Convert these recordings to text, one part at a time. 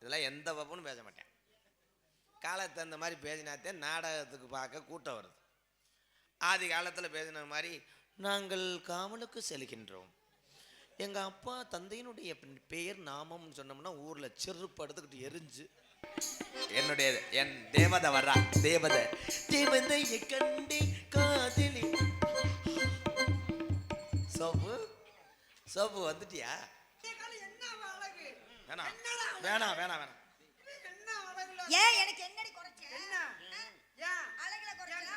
இதெல்லாம் எந்த வப்புன்னு பேச மாட்டேன். காலத்துக்கு தகுந்த மாதிரி பேசினாத்தே நாடகத்துக்கு பார்க்க கூட்டம் வருது. ஆதி காலத்தில் பேசின மாதிரி நாங்கள் காமலுக்கு செல்கின்றோம். எங்கள் அப்பா தந்தையினுடைய பெயர் நாமம்னு சொன்னோம்னா ஊரில் செருப்பு எடுத்துக்கிட்டு எரிஞ்சு. என்னுடைய என் தேவதை வர்றா தேவதை. தேவதையை கண்டே காதலி. சோப்பு சோப்பு வந்துட்டியா? வேணாம். வேணாம் வேணாம் வேணாம். ஏன் எனக்கு என்னடி குறைச்ச? என்ன? ஏன்? அழகுல குறைச்சலா?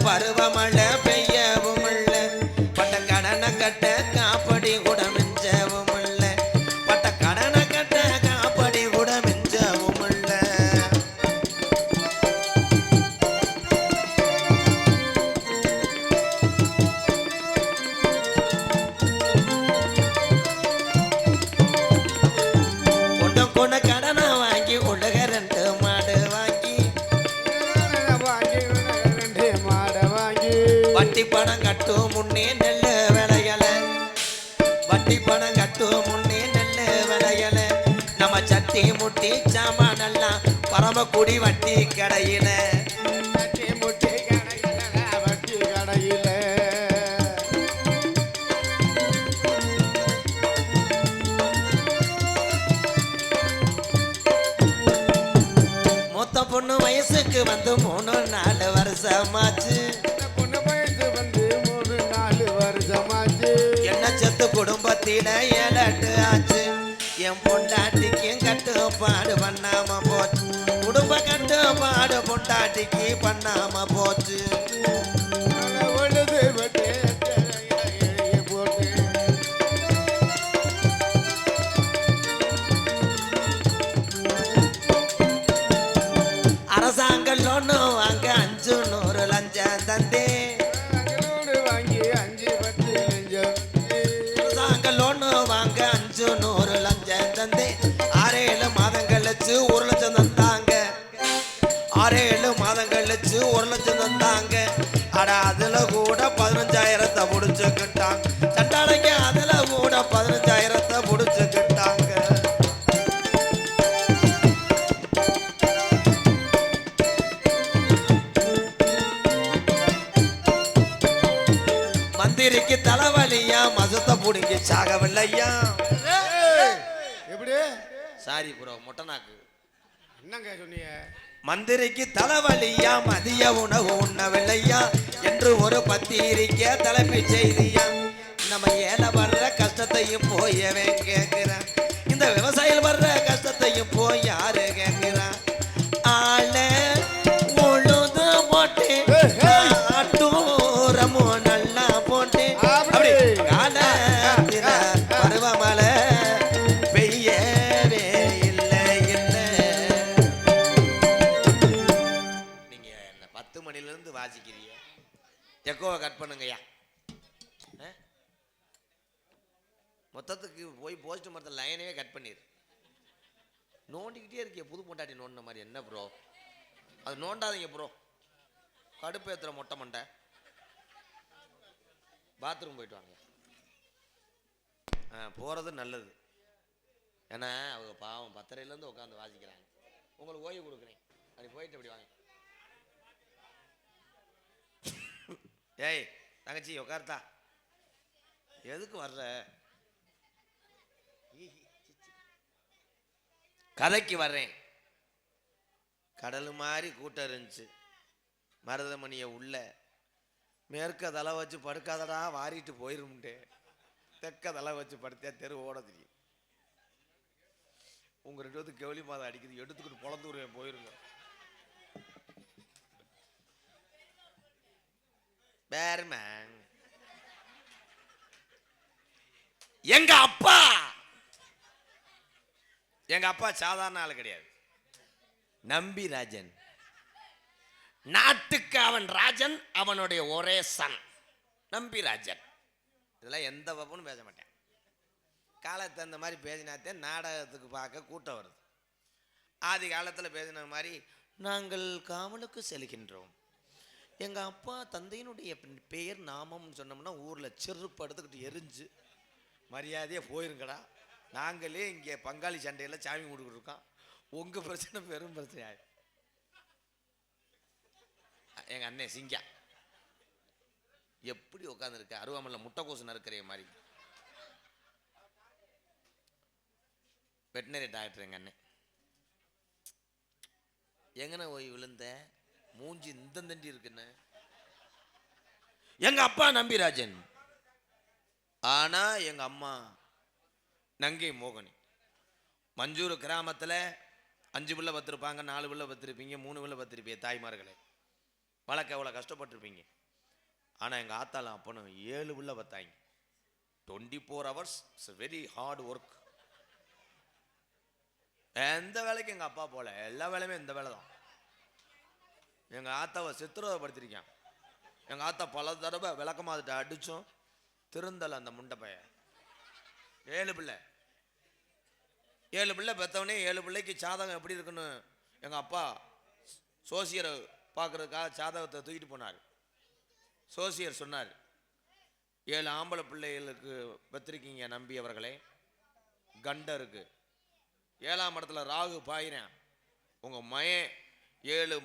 காலத்துல வயசுக்கு வந்து மூணு நாலு வருஷமாச்சு பொண்ணு வயசு வந்து மூணு நாலு வருஷமாச்சு. என்ன செத்து குடும்பத்தில ஏழட்டு ஆச்சு. என் பொண்டாட்டிக்கும் கட்டுப்பாடு பண்ணாம போச்சு. குடும்ப கட்டுப்பாடு பொண்டாட்டிக்கு பண்ணாம போச்சு. அரசாங்க லோனு வாங்க அஞ்சு நூறு லஞ்சம் தந்தே. வாங்கி அஞ்சு பத்து லஞ்சம் அரசாங்க லோனு வாங்க அஞ்சு நூறு லஞ்சம் தந்தே. ஆறேழு மாதம் கழிச்சு ஒரு லட்சம் தந்தாங்க. ஆறேழு மாதம் கழிச்சு ஒரு லட்சம் தந்தாங்க. அட அதுல கூட பதினஞ்சாயிரத்தை முடிச்சுக்கிட்டாங்க மசத்தை புடுங்கி சாகவில்லையா எப்படி? சாரி ப்ரோ மொட்டனாக்கு என்னங்க சொன்னீங்க? மந்திரிக்கு தலைவலியா மதிய உணவு உண்ணவில்லையா? என்று ஒரு பத்திரிக்கை தலைப்பு செய்தியா? நம்ம ஏல வர்ற கஷ்டத்தையும் போயவன் கேட்கிறான். இந்த விவசாயிகள் வர்ற கஷ்டத்தையும் போய் யாரு கேட்கிறான் என்ன வாசிக்கிறிய இருந்து எக்கோவை கட் பண்ணுங்கய்யா. மொத்தத்துக்கு போய் போஸ்ட் மரத்தில் லைனவே கட் பண்ணிடு நோண்டிக்கிட்டே இருக்கிய புது பொண்டாட்டி நோண்டின மாதிரி. என்ன ப்ரோ அது நோண்டாதீங்க ப்ரோ கடுப்பு ஏத்துற மொட்டை மண்டை. பாத்ரூம் போயிட்டு வாங்க. ஆ போகிறது நல்லது. ஏன்னா அவங்க பாவம் பத்தரையிலேருந்து உட்காந்து வாசிக்கிறாங்க. உங்களுக்கு ஓய்வு கொடுக்குறேன். அப்படி போயிட்டு அப்படி வாங்க. ஏய் தங்கச்சி உட்கார்த்தா எதுக்கு வர்ற? கதைக்கு வர்றேன். கடல் மாதிரி கூட்டம் இருந்துச்சு. மருதமணியை உள்ள. மேற்க தலை வச்சு படுக்காதடா வாரிட்டு போயிருமுண்டே தெற்க தலை வச்சு படுத்தா தெரு ஓட தெரியும். உங்கள் ரெண்டு பேத்துக்கு கெவலி மாதம் அடிக்குது. எடுத்துக்கிட்டு பொழந்து விடுவேன் போயிருங்க. பேர்மேன் எங்க அப்பா? எங்க அப்பா சாதாரண ஆள் கிடையாது. நம்பி ராஜன். நாட்டுக்கு அவன் ராஜன் அவனுடைய ஒரே சன். நம்பி ராஜன். இதெல்லாம் எந்த பப்புன்னு பேச மாட்டேன். காலத்து அந்த மாதிரி பேசினாத்தே நாடகத்துக்கு பார்க்க கூட்டம் வருது. ஆதி காலத்தில் பேசின மாதிரி நாங்கள் காவலுக்கு செல்கின்றோம். எங்கள் அப்பா தந்தையினுடைய பெயர் நாமம்னு சொன்னோம்னா ஊரில் செருப்பு எடுத்துக்கிட்டு எரிஞ்சு மரியாதையாக போயிருங்கடா. நாங்களே இங்கே பங்காளி சண்டையில் சாமி கொடுக்கிட்டு இருக்கோம். உங்கள் பிரச்சனை பெரும் பிரச்சனை எங்கள் அண்ணன் சிங்கா. எப்படி உட்காந்துருக்க அருவாமல்ல முட்டைக்கோசு நறுக்கிற மாதிரி. வெட்டினரி டாக்டர் எங்கள் அண்ணன் எங்கன போய் விழுந்த? மூஞ்சி இந்த தண்டி இருக்குன்னு எங்க அப்பா நம்பிராஜன் ஆனா எங்க அம்மா நங்கை மோகனி. மஞ்சூர் கிராமத்துல அஞ்சு பிள்ளை பத்திருப்பாங்க நாலு பிள்ளை பத்திருப்பீங்க மூணு பிள்ளை பத்திருப்பீங்க தாய்மார்களே. வளர்க்க எவ்வளோ கஷ்டப்பட்டிருப்பீங்க. ஆனா எங்க ஆத்தாலும் அப்பனும் ஏழு பிள்ளை பத்தாங்க twenty four hours it's very hard work எந்த வேலைக்கும் எங்கள் அப்பா போகல எல்லா வேலையுமே இந்த வேலை தான் எங்கள் ஆத்தாவை சித்திரவதைப்படுத்திருக்கேன். எங்கள் ஆத்தா பல தடவை விளக்கமாதிட்ட அடித்தோம் திருந்தலை அந்த முண்டை பையன் ஏழு பிள்ளை. ஏழு பிள்ளை பெற்றவனே ஏழு பிள்ளைக்கு சாதகம் எப்படி இருக்குன்னு எங்கள் அப்பா சோசியரை பார்க்குறதுக்காக சாதகத்தை தூக்கிட்டு போனார். சோசியர் சொன்னார் ஏழு ஆம்பளை பிள்ளைகளுக்கு பெற்றிருக்கீங்க நம்பி அவர்களே. கண்டருக்கு ஏழாம் இடத்துல ராகு பாயிறேன். உங்கள் மயன் ஏழு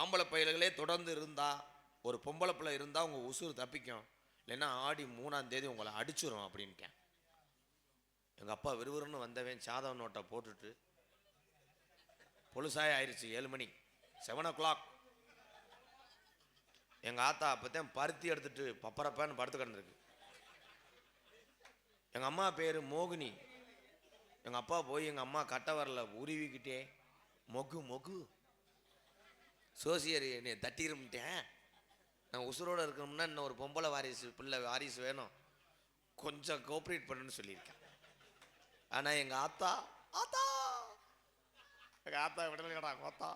ஆம்பளை பயல்களே தொடர்ந்து இருந்தால் ஒரு பொம்பளை பிள்ளை இருந்தால் உங்கள் உசுறு தப்பிக்கும். இல்லைன்னா ஆடி மூணாம் தேதி உங்களை அடிச்சிடும் அப்படின்ட்டேன். எங்கள் அப்பா விறுவிறுன்னு வந்தவன் சாதவ நோட்டை போட்டுட்டு பொழுசாய ஆயிடுச்சு ஏழு மணி செவன் ஓ கிளாக் எங்கள் ஆத்தா அப்போத்தான் பருத்தி எடுத்துட்டு பப்பரப்பான்னு படுத்து கிடந்திருக்கு. எங்கள் அம்மா பேர் மோகினி. எங்கள் அப்பா போய் எங்கள் அம்மா கட்ட வரல உருவிக்கிட்டே மொகு மொகு. சோசியர் என்னை தட்டிருமிட்டேன். நான் உசுரோடு இருக்கணும்னா இன்னும் ஒரு பொம்பளை வாரிசு பிள்ளை வாரிசு வேணும். கொஞ்சம் கோஆப்ரேட் பண்ணுன்னு சொல்லியிருக்கேன். ஆனால் எங்கள் ஆத்தா ஆத்தா! எங்கள் ஆத்தா விடலைடா கோத்தா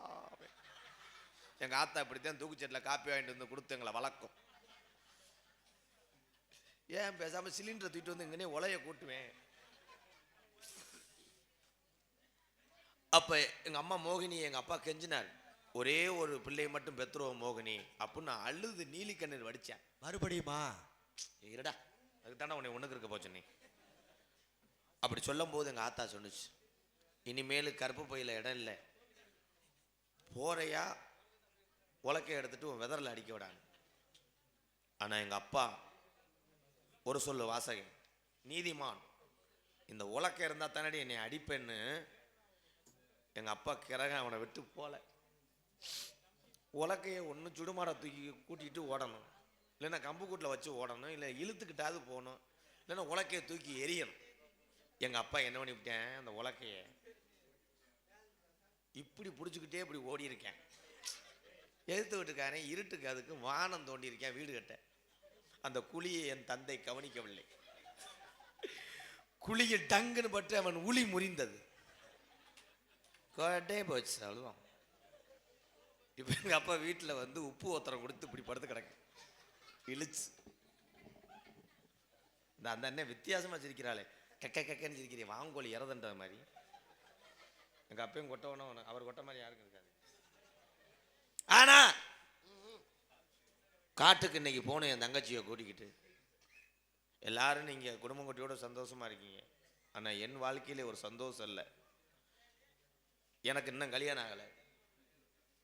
எங்கள் ஆத்தா இப்படித்தான் தூக்குச்சட்டில் காப்பி வாங்கிட்டு வந்து கொடுத்து எங்களை வளர்க்கும். ஏன் பேசாமல் சிலிண்டரை தூக்கிட்டு வந்து இங்கனே உலைய கூட்டுவேன்? அப்போ எங்கள் அம்மா மோகினி எங்கள் அப்பா கெஞ்சினார். ஒரே ஒரு பிள்ளையை மட்டும் பெத்துருவோம் மோகினி அப்படின்னு நான் அழுது நீலி கண்ணீர் வடித்தேன். மறுபடியுமா? இருடா அதுக்கு தானே உன்னை ஒன்றுக்கு இருக்க போச்சு நீ. அப்படி சொல்லும் போது எங்கள் ஆத்தா சொன்னுச்சு இனிமேல் கருப்பு பையில் இடம் இல்லை. போறையா உலக்கைய எடுத்துட்டு உன் விதரில் அடிக்க விடாங்க ஆனால் எங்கள் அப்பா ஒரு சொல்லு வாசகன் நீதிமான் இந்த உலக்கை இருந்தால் தானடி என்னை அடிப்பேன்னு எங்கள் அப்பா கிறக அவனை விட்டு போல. உலக்கையை ஒன்று சுடுமாடை தூக்கி கூட்டிகிட்டு ஓடணும். இல்லைன்னா கம்பு கூட்டில் வச்சு ஓடணும். இல்லை இழுத்துக்கிட்டாவது போகணும். இல்லைன்னா உலக்கையை தூக்கி எரியணும் எங்கள் அப்பா என்ன பண்ணிவிட்டேன் அந்த உலக்கையை இப்படி பிடிச்சிக்கிட்டே இப்படி ஓடி இருக்கேன் எழுத்து வீட்டுக்காரன் இருட்டுக்கு அதுக்கு வானம் தோண்டி இருக்கேன் வீடு கட்ட. அந்த குழியை என் தந்தை கவனிக்கவில்லை. குழியில் டங்குன்னு பட்டு அவன் உளி முறிந்தது. கோட்டே போச்சு அவ்வளோதான் இப்போ எங்கள் அப்பா வீட்டில் வந்து உப்பு ஒத்தரம் கொடுத்து இப்படி படுத்து கிடக்கு. இழுச்சு. இந்த அந்த அண்ணன் வித்தியாசமாக சிரிக்கிறாளே. கெக்க கெக்கன்னு சிரிக்கிறேன் வாங்கோலி இறதுன்ற மாதிரி. எங்கள் அப்பையும் கொட்டவனும் அவர் கொட்ட மாதிரி யாருக்கும் இருக்காது. ஆனா காட்டுக்கு இன்னைக்கு போனேன் என் தங்கச்சியை கூட்டிக்கிட்டு. எல்லாரும் நீங்கள் குடும்பம் குட்டியோட சந்தோஷமாக இருக்கீங்க. ஆனால் என் வாழ்க்கையிலே ஒரு சந்தோஷம் இல்லை. எனக்கு இன்னும் கல்யாணம் ஆகலை.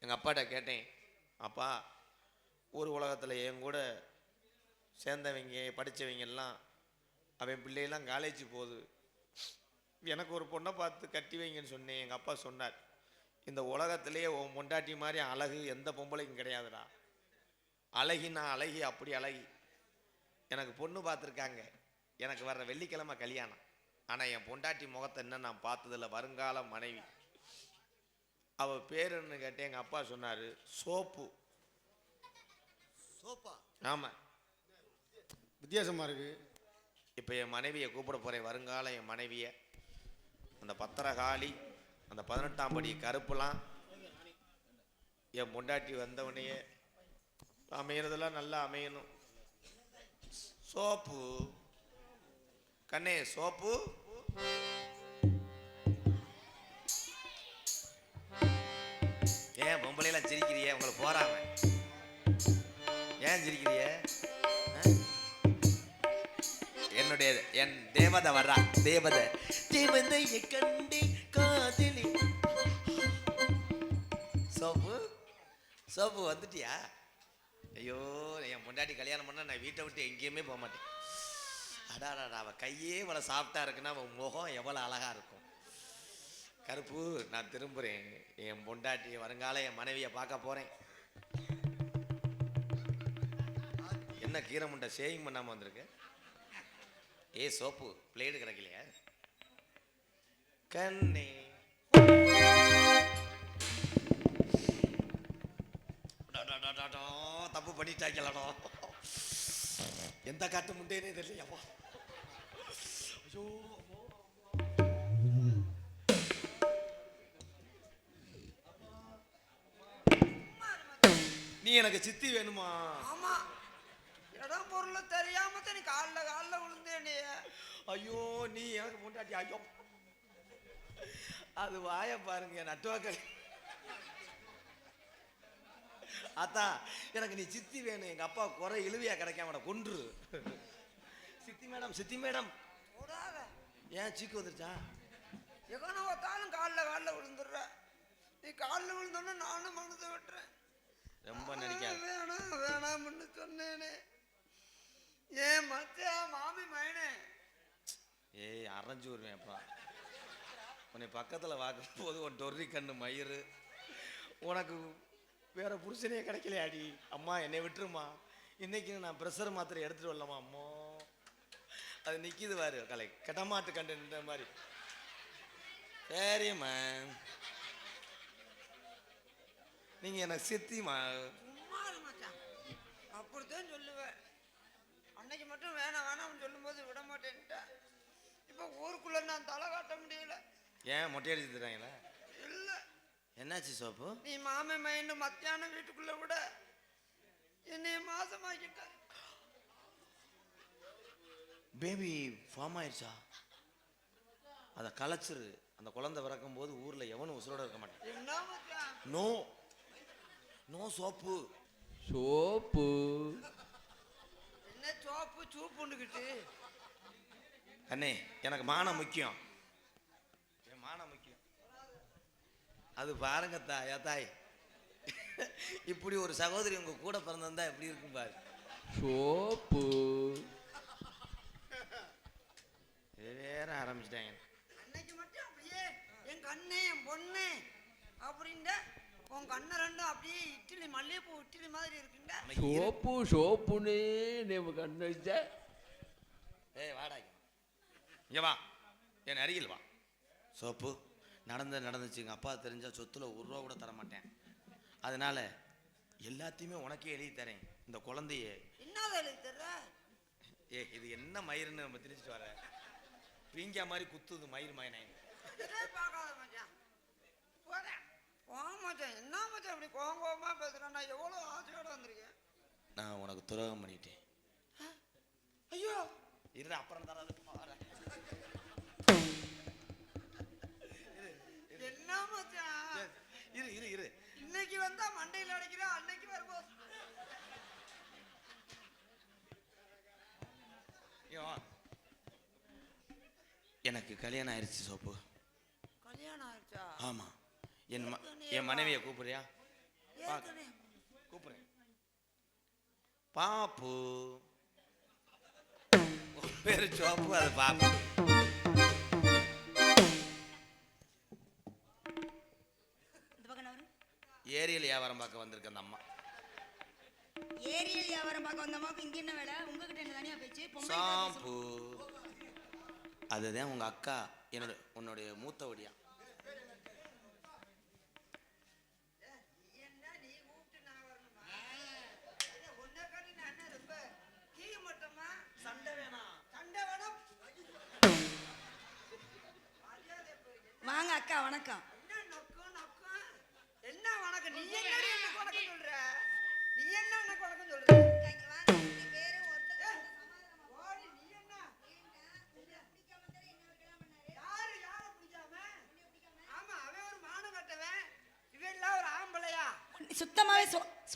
எங்கள் அப்பாட்ட கேட்டேன் அப்பா ஊர் உலகத்தில் என் கூட சேர்ந்தவங்க படித்தவங்கெல்லாம் அவன் பிள்ளையெல்லாம் காலேஜ் போகுது. எனக்கு ஒரு பொண்ணை பார்த்து கட்டி வைங்கன்னு சொன்னேன். எங்கள் அப்பா சொன்னார் இந்த உலகத்திலேயே உன் பொண்டாட்டி மாதிரி அழகு எந்த பொம்பளைக்கும் கிடையாதுடா. அழகி நான் அழகி அப்படி அழகி. எனக்கு பொண்ணு பார்த்துருக்காங்க. எனக்கு வர்ற வெள்ளிக்கிழமை கல்யாணம். ஆனால் என் பொண்டாட்டி முகத்தை என்ன நான் பார்த்ததில்ல. வருங்கால மனைவி. அவள் பேருன்னு கேட்டேன் எங்கள் அப்பா சொன்னார் சோப்பு. சோப்பா? ஆமாம் வித்தியாசமாக இருக்கு. இப்போ என் மனைவியை கூப்பிட போகிறேன் வருங்கால என் மனைவியை. அந்த பத்திரகாளி அந்த பதினெட்டாம் படி கருப்புலாம் என் பொண்டாட்டி வந்தவனையே அமையறதெல்லாம் நல்லா அமையணும். சோப்பு. கண்ணே சோப்பு. ஏன் பொம்பளையெல்லாம் சிரிக்கிறிய? உங்களை போறாம. ஏன் சிரிக்கிறிய? என்னுடைய என் தேவதை வர்றா. தேவதை. தேவதையை கண்டே காதலி. சோப்பு சோப்பு வந்துட்டியா? ஐயோ என் பொண்டாட்டி கல்யாணம் பண்ண நான் வீட்டை விட்டு எங்கேயுமே போக மாட்டேன். அடாடா அவள் கையே இவ்வளோ சாஃப்டாக இருக்குன்னா அவன் முகம் எவ்வளோ அழகா இருக்கும். கருப்பு நான் திரும்புகிறேன் என் பொண்டாட்டி வருங்கால என் மனைவியை பார்க்க போகிறேன் என்ன கீரை முண்டை சேவிங் பண்ணாமல் வந்திருக்கு? ஏ சோப்பு பிளேடு கிடைக்கலையா? கண்ணே. தப்பு பண்ணிட்டாங்களடா. எந்த காட்டு முண்டேனே தெரியலையாப்பா. ஐயோ. நீ எனக்கு சித்தி வேணுமா? ஆமா. இடம் பொருள் தெரியாம நீ கால்ல கால்ல விழுந்தேனே ஐயோ நீ எனக்கு முண்டாட்டி ஐயோ. அது வாய பாருங்க நட்டுவாக்கள் அத்தா எனக்கு நீ சித்தி வேணும். எங்க அப்பா குறை இழுவியா கிடைக்காம அவனை கொன்று. சித்தி மேடம் சித்தி மேடம். ஏன் சீக்கு வந்துருச்சா? எகன பார்த்தாலும் கால்ல கால்ல விழுந்துடுற. நீ கால்ல விழுந்தோன்னு நானும் மனதை விட்டுறேன். ரொம்ப நடிக்காது. வேணாம் வேணாம்னு சொன்னேனே. ஏன் மச்சான் மாமி மயனே ஏய் அரைஞ்சு வருவேன் உன்னை பக்கத்தில் பார்க்கும் போது உன் டொர்ரி கண்ணு மயிறு. உனக்கு வேற புருஷனே கிடைக்கலையாடி? அம்மா என்னை விட்டுருமா? இன்னைக்கு நான் ப்ரெஷர் மாத்திரை எடுத்துட்டு வரலாமா அம்மா? அது நிற்கிது பாரு கலை. கெட்டமாட்டு கண்டு நின்ற மாதிரி. சரிம்மா. நீங்கள் எனக்கு சித்திமா? சும்மா இரு மச்சான். அப்படித்தான் சொல்லுவேன். அன்னைக்கு மட்டும் வேணாம் வேணாம்னு சொல்லும்போது விட மாட்டேன்ட்டேன் இப்போ ஊருக்குள்ள நான் தலை காட்ட முடியல. ஏன் மொட்டை அடிச்சு தராங்களா இல்ல. என்னாச்சு சோப்பு? நீ மாமன் மைண்டு மத்தியானம் வீட்டுக்குள்ள விட என்னைய மாசமாக்கிட்ட. பேபி ஃபார்ம் ஆயிடுச்சா அதை கலைச்சிரு அந்த குழந்தை பிறக்கும் போது ஊரில் எவனும் உசுரோட இருக்க மாட்டான். என்ன மச்சான்? No no soap soap. என்ன சோப்பு சூப்புண்டுக்கிட்டு அண்ணே எனக்கு மானம் முக்கியம். என் மானம் முக்கியம். அது பாருங்க தாயா தாய். இப்படி ஒரு சகோதரி உங்க கூட பிறந்திருந்தா எப்படி இருக்கும் பாரு. சோப்பு. வேற ஆரம்பிச்சிட்டாங்க. அன்னைக்கு மட்டும் அப்படியே என் கண்ணே என் பொண்ணு அப்படின்ட. உன் கண்ணை ரெண்டும் அப்படியே இட்லி மல்லிகைப்பூ இட்லி மாதிரி இருக்குண்ட சோப்பு சோப்புனே நம்ம கண்ணடிச்ச ஏய் வாடா இங்க. வா. என் அருகில் வா. சோப்பு நடந்து நடந்துச்சு. எங்கள் அப்பா தெரிஞ்சா சொத்துல ஒரு ரூபா கூட தர மாட்டேன். அதனால எல்லாத்தையுமே உனக்கே எழுதி தரேன். இந்த குழந்தைய. என்ன எழுதி தர்ற? ஏ இது என்ன மயிருன்னு நம்ம திரிச்சிட்டு வர. பீங்கா மாதிரி குத்துது மயிர் மயனே இதே பார்க்காத மச்சான். போறேன் போ மச்சான் என்ன மச்சான் இப்படி கோவம் கோவமா பேசுறேன் நான் எவ்வளோ ஆசையோட வந்திருக்கேன். நான் உனக்கு துரோகம் பண்ணிட்டேன். ஐயோ! இரு அப்புறம் தராது வரேன். என்ன மச்சான்? இரு இரு இரு இன்னைக்கு வந்தா மண்டையில் அடைக்கிறேன் அன்னைக்கு வரும்போது. எனக்கு கல்யாணம் ஆயிடுச்சு சோப்பு. கல்யாணம் ஆயிடுச்சா ஆமா. என் என் மனைவியை கூப்பிடுறியா? கூப்பிடுறேன். பாப்பு. பேரு சோப்பு அது பாப்பு. ஏரியல் வியாபாரம் பார்க்க வந்திருக்க அந்த அம்மா. ஏரியல் வியாபாரம் பார்க்க வந்த அம்மாவுக்கு இங்க என்ன வேலை? உங்ககிட்ட என்ன தனியா பேச்சு? ஷாம்பு. அதுதான் உங்க அக்கா என்னோட உன்னுடைய மூத்த ஒடியா.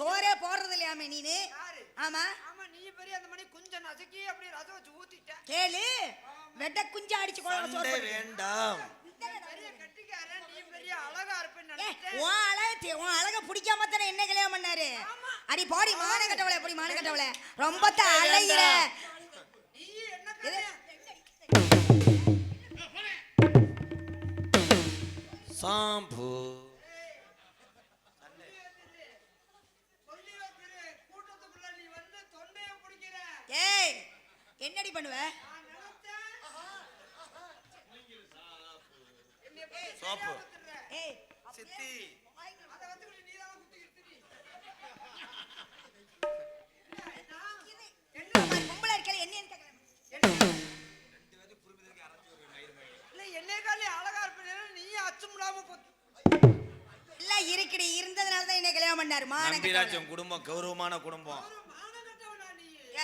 சுத்தமாவே சோ- சோறே போடுறது இல்லையாமே நீனு? யாரு? ஆமா. ஆமா நீ பெரிய அந்த மணி கொஞ்சம் நசுக்கி அப்படியே ரசம் வச்சு ஊத்திட்ட. கேளு. வெட்ட குஞ்சா அடிச்சு குழம்பு சோறு. வேண்டாம். பெரிய கட்டிக்காரன் நீ பெரிய அழகா இருப்பேன்னு உன் அழகு தெ- உன் அழக பிடிக்காம தானே என்ன கல்யாணம் பண்ணாரு? அடி போடி மான கட்டவளே போடி மான கட்டவளே. ரொம்ப நீ என்ன கல்யாணம் சாம்பு. நம்பிராஜன் குடும்பம் கௌரவமான குடும்பம்?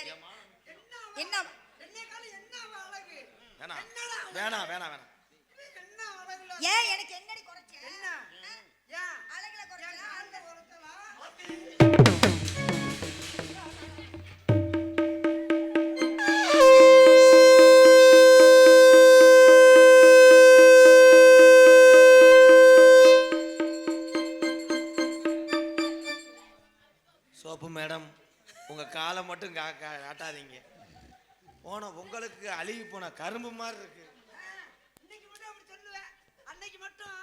என்ன? அவன்? என்ன என்னைய காலி என்ன அவன் அழகு வேணாம்? வேணாம் வேணாம் வேணாம் ஏன்? எனக்கு என்னடி குறைச்ச என்ன ஏன்? அழகுல என் மட்டும் கா காட்டாதீங்க. போன உங்களுக்கு அழுகி போன கரும்பு மாதிரி இருக்கு. இன்னைக்கு மட்டும் அப்படி சொல்லுவேன் அன்னைக்கு மட்டும்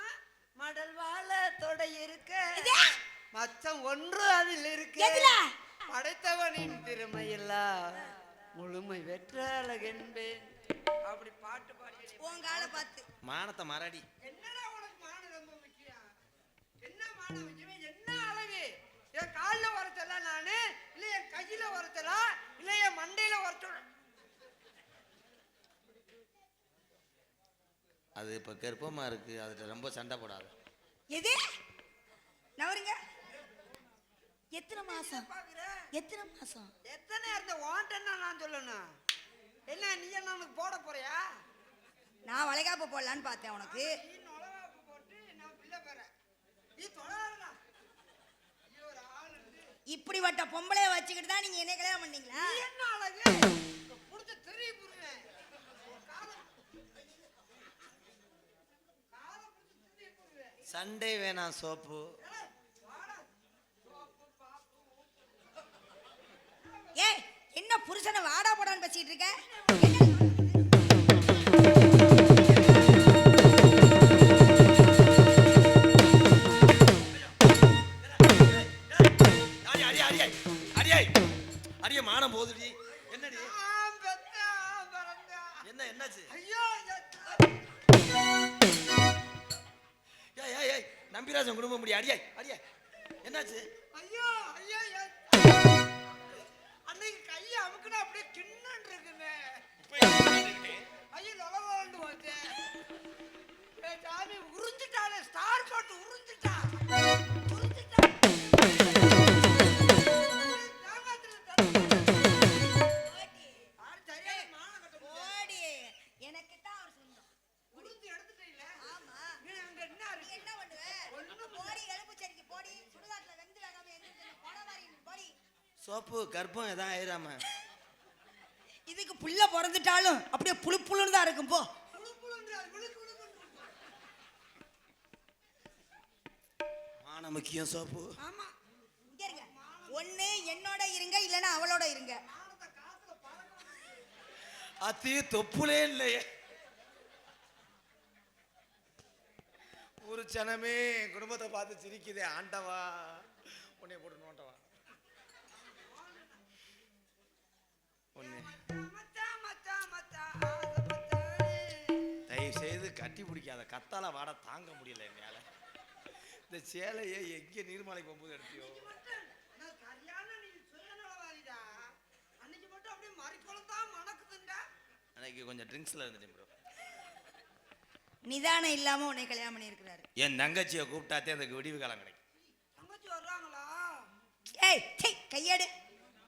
மடல் வாழ தொடை இருக்க? மச்சம் ஒன்று அதில் இருக்கு? படைத்தவனின் திறமையெல்லாம் முழுமை வெற்ற அழகென்பேன் அப்படி பாட்டு பாடி உன் காலை பார்த்து. மானத்தை மறடி. என்னடா உனக்கு மானம் ரொம்ப முக்கியம்? என்ன மானம்? என் காலில் உரைச்சலா நானு? இல்ல என் கையில உரைச்சலா? இல்ல என் மண்டையில உரைச்சல? அது இப்ப கர்ப்பமா இருக்கு. அதுல ரொம்ப சண்டை போடாது. எது? நவருங்க. எத்தனை மாசம்? எத்தனை மாசம்? எத்தனை இருந்த வாண்டன்னா நான் சொல்லணும்? என்ன நீ என்ன உனக்கு போட போறியா? நான் வளைகாப்பு போடலான்னு பார்த்தேன் உனக்கு. நீ போட்டு நான் பிள்ளை பெறேன் நீ தொடாதடா நீ ஒரு ஆள் இருந்து இப்படிப்பட்ட பொம்பளைய வச்சுக்கிட்டு தான் நீங்க என்ன கல்யாணம் பண்ணீங்களா? என்ன அழகு? புடிச்ச தெரிய சண்டை வேணாம் சோப்பு. ஏய் என்ன புருஷனை வாடா போடான்னு பேசிட்டு இருக்க? கர்ப்பம் எதாவது ஆயிராம? இதுக்கு புள்ள பிறந்துட்டாலும் அப்படியே புழு புழுன்னு தான் இருக்கும் போ. முக்கியம் சோப்பு. ஆமா. இங்க இருங்க. ஒண்ணு என்னோட இருங்க இல்லைன்னா அவளோட இருங்க. அத்தி தொப்புலே இல்லையே. ஒரு சனமே என் குடும்பத்தை பார்த்து சிரிக்குதே ஆண்டவா. உன்னை போட்டு நோண்டவா. கட்டி பிடிக்காத கத்தால வாட தாங்க முடியல என்னால. இந்த சேலையை எங்கே நீர்மலை போகும்போது எடுத்தியோ. அன்னைக்கு கொஞ்சம் ட்ரிங்க்ஸ்ல இருந்துட்டேன் ப்ரோ நிதானம் இல்லாம உன்னை கல்யாணம் பண்ணியிருக்கிறாரு. என் தங்கச்சியை கூப்பிட்டாத்தே அந்த விடிவு காலம் கிடைக்கும். தங்கச்சி வர்றாங்களா? கையெடு.